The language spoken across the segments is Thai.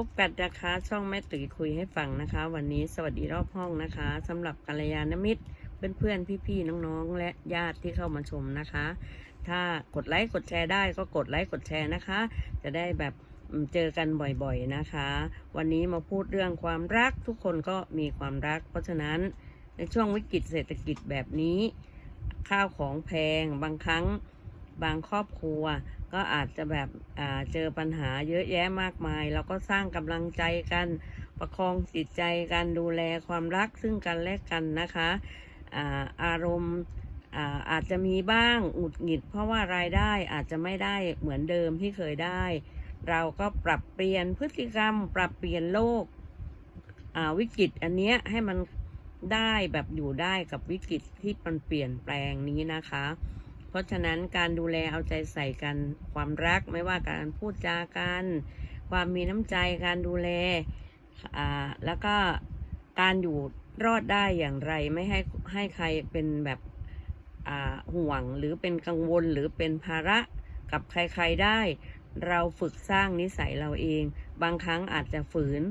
พบกันนะคะ ช่องแม่ตุ๋ยคุยให้ฟังนะคะ วันนี้สวัสดีรอบห้องนะคะสำหรับกัลยาณมิตร เพื่อนๆ พี่ๆ น้องๆ และญาติที่เข้ามาชมนะคะ ถ้ากดไลค์กดแชร์ได้ก็กดไลค์กดแชร์นะคะ จะได้แบบเจอกันบ่อยๆนะคะ วันนี้มาพูดเรื่องความรักทุกคนก็มีความรัก เพราะฉะนั้นในช่วงวิกฤตเศรษฐกิจแบบนี้ ข้าวของแพงบางครั้ง บางครอบครัวก็อาจจะแบบเจอปัญหาเยอะแยะมากมาย แล้วก็สร้างกำลังใจกัน ประคองจิตใจกันดูแลความรักซึ่งกันและกันนะคะอาอารมณ์อาอาจจะมีบ้างหงุดหงิด เพราะว่ารายได้อาจจะไม่ได้เหมือนเดิมที่เคยได้ เราก็ปรับเปลี่ยนพฤติกรรม ปรับเปลี่ยนโลกวิกฤตอันเนี้ยให้มันได้แบบอยู่ได้กับวิกฤตที่มันเปลี่ยนแปลงนี้นะคะ เพราะฉะนั้นการดูแลเอาใจใส่กันความรักไม่ว่าการพูดจากันความมีน้ำใจการดูแลแล้วก็การอยู่รอดได้อย่างไรไม่ให้ให้ใครเป็นแบบห่วงหรือเป็นกังวลหรือเป็นภาระกับใครๆได้ เราฝึกสร้างนิสัยเราเอง บางครั้งอาจจะฝืน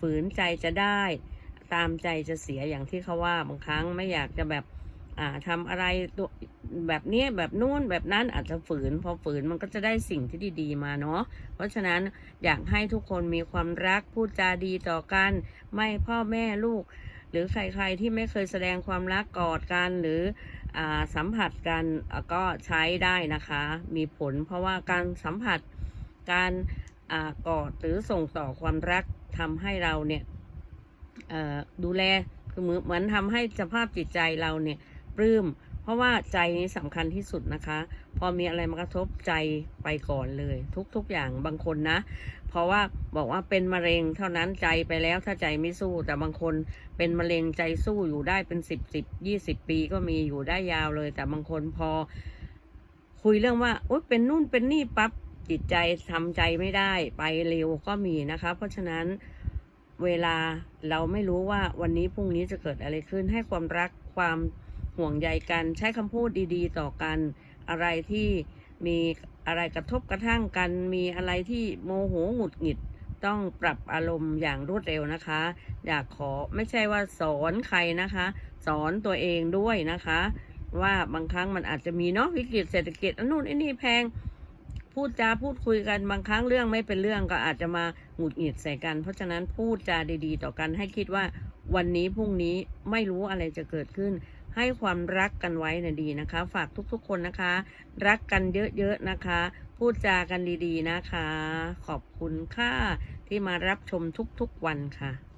ฝืนใจจะได้ ตามใจจะเสียอย่างที่เขาว่าบางครั้งไม่อยากจะแบบ อ่าทำอะไรตัวแบบนี้แบบนู้นแบบนั้นอาจจะฝืน พอฝืนมันก็จะได้สิ่งที่ดีๆมาเนาะเพราะฉะนั้นอยากให้ทุกคนมีความรักพูดจาดีต่อกัน ไม่พ่อแม่ลูก หรือใครๆที่ไม่เคยแสดงความรักกอดกันหรืออสัมผัสกันก็ใช้ได้นะคะ มีผลเพราะว่าการสัมผัสการอกอดหรือส่งต่อความรักทำให้เราเนี่ยดูแลคือเหมือนเหมือนทำให้สภาพจิตใจเราเนี่ย ปลื้ม เพราะว่าใจนี้สำคัญที่สุดนะคะ พอมีอะไรมากระทบใจไปก่อนเลย ทุกๆอย่างบางคนนะ เพราะว่าบอกว่าเป็นมะเร็งเท่านั้นใจไปแล้วถ้าใจไม่สู้ แต่บางคนเป็นมะเร็งใจสู้อยู่ได้เป็นสิบสิบยี่สิบปีก็มีอยู่ได้ยาวเลย แต่บางคนพอ คุยเรื่องว่าโอ๊ยเป็นนู่นเป็นนี่ปั๊บจิตใจทำใจไม่ได้ไปเร็วก็มีนะคะ เพราะฉะนั้นเวลาเราไม่รู้ว่าวันนี้พรุ่งนี้จะเกิดอะไรขึ้นให้ความรักความ ห่วงใยกันใช้คำพูดดีๆ ต่อกัน อะไรที่มีอะไรกระทบกระทั่งกัน มีอะไรที่โมโหหงุดหงิด ต้องปรับอารมณ์อย่างรวดเร็วนะคะ อยากขอไม่ใช่ว่าสอนใครนะคะ สอนตัวเองด้วยนะคะ ว่าบางครั้งมันอาจจะมีเนาะวิกฤตเศรษฐกิจอันนู่นอันนี่แพงพูดจาพูดคุยกันบางครั้งเรื่องไม่เป็นเรื่องก็อาจจะมาหงุดหงิดใส่กัน เพราะฉะนั้นพูดจาดีๆ ต่อกันให้คิดว่าวันนี้พรุ่งนี้ไม่รู้อะไรจะเกิดขึ้น ให้ความรักกันไว้นะดีนะคะ ฝากทุกๆคนนะคะ รักกันเยอะๆนะคะ พูดจากันดีๆนะคะ ขอบคุณค่ะที่มารับชมทุกๆวันค่ะ